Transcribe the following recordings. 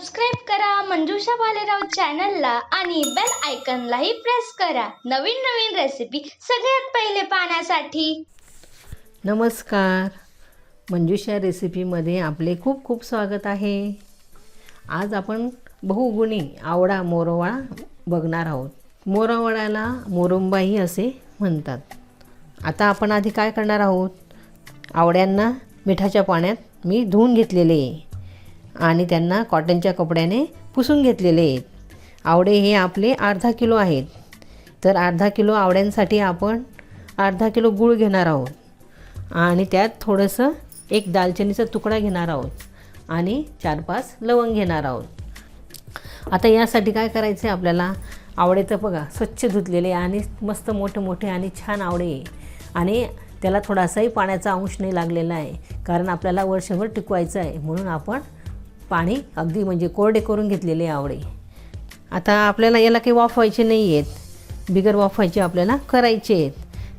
Subscribe करा मंजुषा भालेराव चॅनलला आणि बेल आयकनलाही प्रेस करा. नवीन नवीन रेसिपी सगळ्यात पहिले पाहण्यासाठी. नमस्कार. मंजुषा रेसिपीमध्ये आपले खूप खूप स्वागत आहे. आज आपण बहुगुणी आवडा मोरवाळा बघणार आहोत. मोरवळ्याला मोरुंबाई असे म्हणतात. आता आपण आधी काय करणार आहोत? आवड्यांना मिठाच्या पाण्यात मी धुवून घेतलेले आहे. आणि त्यांना कॉटनच्या कपड्याने पुसून घेतलेले आहेत. आवडे हे आपले अर्धा किलो आहेत. तर अर्धा किलो आवड्यांसाठी आपण अर्धा किलो गूळ घेणार आहोत. आणि त्यात थोडंसं एक दालचिनीचा तुकडा घेणार आहोत. आणि चार पाच लवंग घेणार आहोत. आता यासाठी काय करायचं आहे आपल्याला? आवडे तर बघा स्वच्छ धुतलेले आणि मस्त मोठे मोठे आणि छान आवडे. आहे. आणि त्याला थोडासाही पाण्याचा अंश नाही लागलेला आहे. कारण आपल्याला वर्षभर टिकवायचं आहे. म्हणून आपण पाणी अगदी म्हणजे कोरडे करून घेतलेले आवडे. आता आपल्याला याला काही वाफवायचे नाही आहेत बिगर वाफवायचे आपल्याला करायचे आहेत.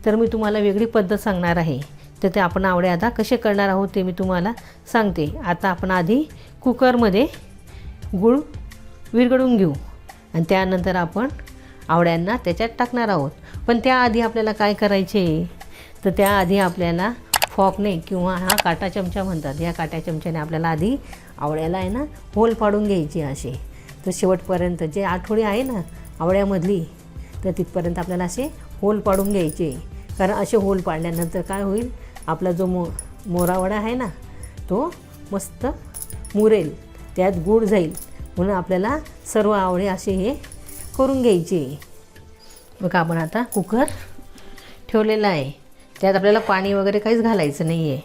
तर मी तुम्हाला वेगळी पद्धत सांगणार आहे. तर ते आपण आवडे आता कसे करणार आहोत ते मी तुम्हाला सांगते. आता आपण आधी कुकरमध्ये गूळ विरघळून घेऊ. आणि त्यानंतर आपण आवड्यांना त्याच्यात टाकणार आहोत. पण त्याआधी आपल्याला काय करायचे? तर त्याआधी आपल्याला फॉकने किंवा हा काटा चमचा म्हणतात. या काट्या चमच्याने आपल्याला आधी आवळ्याला आहे ना होल पाडून घ्यायची असे. तर शेवटपर्यंत जे आठवडी आहे ना आवळ्यामधली तर तिथपर्यंत आपल्याला असे होल पाडून घ्यायचे. कारण असे होल पाडल्यानंतर काय होईल? आपला जो मो मोरावडा आहे ना तो मस्त मुरेल. त्यात गूळ जाईल. म्हणून आपल्याला सर्व आवळे असे हे करून घ्यायचे. बघा आपण आता कुकर ठेवलेला आहे. त्यात आपल्याला पाणी वगैरे काहीच घालायचं नाही आहे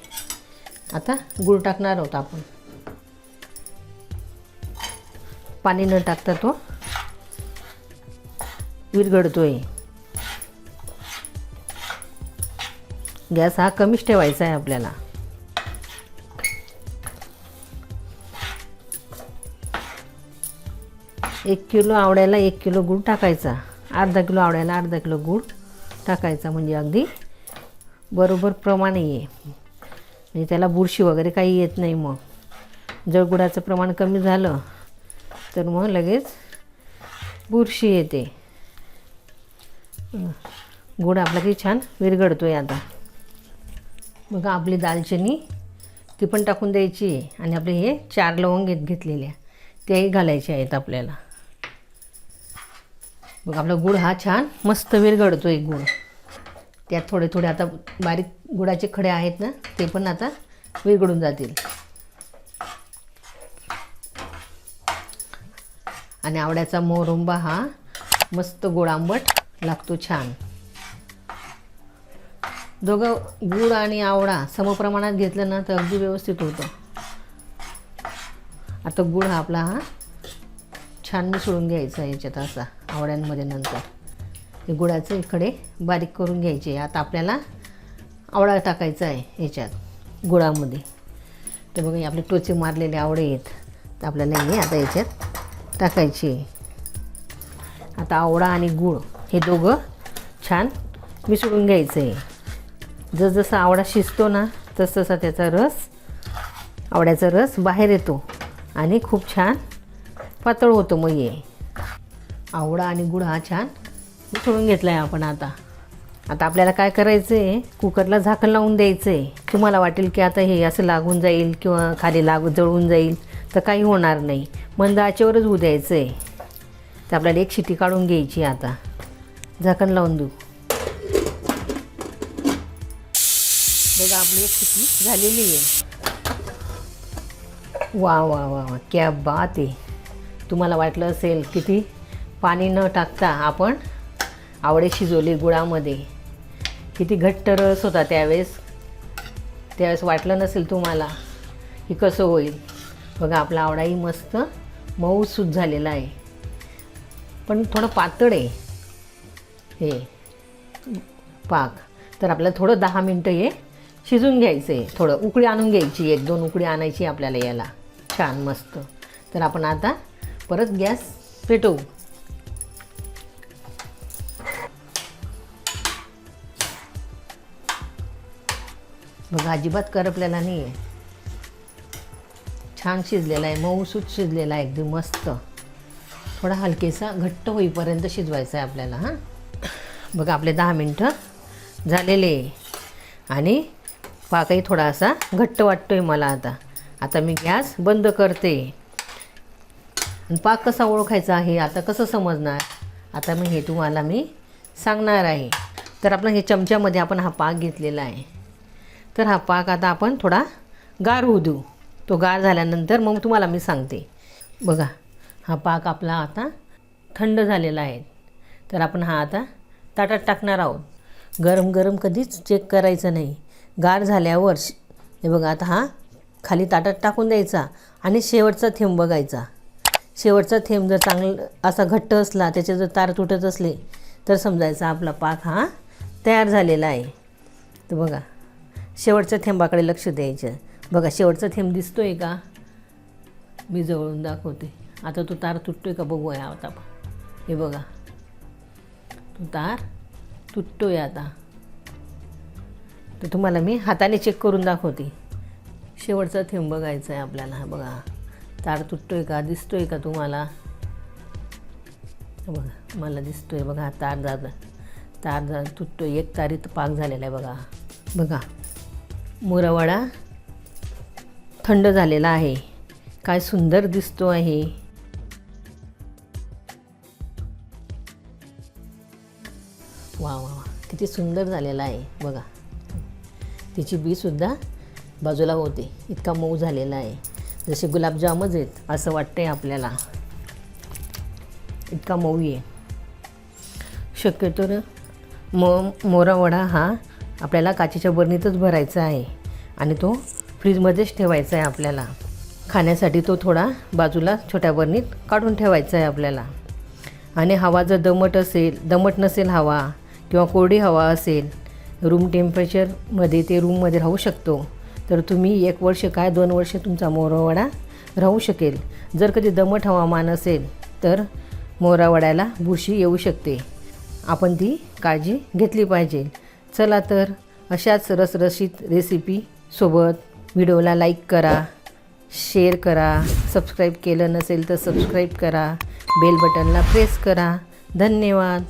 आता गूळ टाकणार आहोत आपण. पाणी न टाकता तो विरघडतोय गॅस हा कमीच ठेवायचा आहे आपल्याला. एक किलो आवड्याला एक किलो गूळ टाकायचा. अर्धा किलो आवड्याला अर्धा किलो गूळ टाकायचा म्हणजे अगदी बरोबर प्रमाण आहे. म्हणजे त्याला बुरशी वगैरे काही येत नाही मग. जर गुडाचं प्रमाण कमी झालं तर मग लगेच बुरशी येते. गुड आपला की छान विरघडतो आहे आता. मग आपली दालचिनी ती पण टाकून द्यायची आहे. आणि आपले हे चार लवंग घेत घेतलेल्या त्याही घालायचे आहेत आपल्याला. मग आपला गुळ हा छान मस्त विरघडतो आहे गुळ त्यात थोडे थोडे आता बारीक गुळाचे खडे आहेत ना ते पण आता विरघडून जातील. आणि आवड्याचा मोरुंबा हा मस्त गोड आंबट लागतो छान. दोघं गूळ आणि आवळा समप्रमाणात घेतलं ना तर अगदी व्यवस्थित होतं. आता गुळ हा आपला हा छान मिसळून घ्यायचा याच्यात असा आवड्यांमध्ये नंतर. गुळाचे इकडे बारीक करून घ्यायचे. आता आपल्याला आवळा टाकायचा आहे याच्यात गुळामध्ये. तर बघा आपले टोचे मारलेले आवडे आहेत. तर आपल्याला हे आता याच्यात टाकायचे. आता आवळा आणि गूळ हे दोघं छान मिसळून घ्यायचं आहे. जसजसा आवडा शिजतो ना तसतसा त्याचा रस आवड्याचा रस बाहेर येतो आणि खूप छान पातळ होतो मग हे. आवडा आणि गुळ हा छान सोडून घेतला आहे आपण आता. आता आपल्याला काय करायचं आहे कुकरला झाकण लावून द्यायचं आहे तुम्हाला वाटेल की आता हे असं लागून जाईल किंवा खाली लागू जळून जाईल तर काही होणार नाही. मंद आचेवरच होऊ द्यायचं आहे तर आपल्याला एक शिटी काढून घ्यायची आता. झाकण लावून देऊ. बघा आपली एक शिटी झालेली आहे. वा वा वा वा क्या बात आहे. तुम्हाला वाटलं असेल किती पाणी न टाकता आपण आवडे शिजवली गुळामध्ये. किती घट्ट रस होता त्यावेळेस. त्यावेळेस वाटलं नसेल तुम्हाला की कसं होईल. बघा आपला आवडाही मस्त मऊसूत झालेला आहे. पण थोडं पातळ आहे. हे. पाक. तर आपल्याला थोडं दहा मिनटं हे शिजून घ्यायचं आहे. थोडं उकळी आणून घ्यायची एक दोन उकळी आणायची आपल्याला याला. छान मस्त. तर आपण आता परत गॅस पेटवू. बघा अजिबात करपलेला नाही आहे छान शिजलेला आहे मऊसूत शिजलेला आहे एकदम मस्त. थोडा हलकेसा घट्ट होईपर्यंत शिजवायचा आहे आपल्याला हां? बघा आपले दहा मिनटं झालेले आहे. आणि पाकही थोडासा घट्ट वाटतो आहे मला आता. आता मी गॅस बंद करते. आणि पाक कसा ओळखायचा आहे आता कसं समजणार? आता मी हे तुम्हाला मी सांगणार आहे. तर आपण हे चमच्यामध्ये आपण हा पाक घेतलेला आहे. तर हा पाक आता आपण थोडा गार होऊ देऊ. तो गार झाल्यानंतर मग तुम्हाला मी सांगते. बघा हा पाक आपला आता थंड झालेला आहे. तर आपण हा आता ताटात टाकणार आहोत. गरम गरम कधीच चेक करायचं नाही. गार झाल्यावर श- हे बघा आता हा खाली ताटात टाकून द्यायचा आणि शेवटचा थेंब बघायचा. शेवटचा थेंब जर चांगला असा घट्ट असला त्याचे जर तार तुटत असले तर समजायचा आपला पाक हा तयार झालेला आहे. तर बघा शेवटच्या थेंबाकडे लक्ष द्यायचं. बघा शेवटचा थेंब दिसतो आहे का? मी जवळून दाखवते. आता तो तार तुटतोय का बघूया आता हे बघा. तो तार तुटतोय आता. तर तुम्हाला मी हाताने चेक करून दाखवते. शेवटचा थेंब बघायचा आहे आपल्याला. बघा. तार तुटतोय का? दिसतोय का तुम्हाला? बघा मला दिसतोय. बघा तार जात तार जा तुटतोय. एक तारीत पाक झालेला आहे बघा. बघा. मुरवाडा थंड झालेला आहे. काय सुंदर दिसतो आहे. वा वा वा. किती सुंदर झालेला आहे. बघा. तिची बीसुद्धा बाजूला होते. इतका मऊ झालेला आहे. जसे गुलाबजामच आहेत असं वाटतंय आपल्याला. इतका मऊ आहे. शक्यतो मो मोरावडा हा आपल्याला काचेच्या बरणीतच भरायचा आहे आणि तो फ्रीजमध्येच ठेवायचा आहे आपल्याला. खाण्यासाठी तो थोडा बाजूला छोट्या बरणीत काढून ठेवायचा आहे आपल्याला. आणि हवा जर दमट असेल दमट नसेल हवा किंवा कोरडी हवा असेल रूम टेम्परेचरमध्ये ते रूममध्ये राहू शकतो. तर तुम्ही एक वर्ष काय दोन वर्ष तुमचा मोरावडा राहू शकेल. जर कधी दमट हवामान असेल तर मोरावड्याला बुरशी येऊ शकते. आपण ती काळजी घेतली पाहिजे. चला तर अशाच रसरशीत रेसिपीसोबत व्हिडिओला लाईक करा शेअर करा सबस्क्राईब केलं नसेल तर सबस्क्राईब करा बेल बटनला प्रेस करा. धन्यवाद.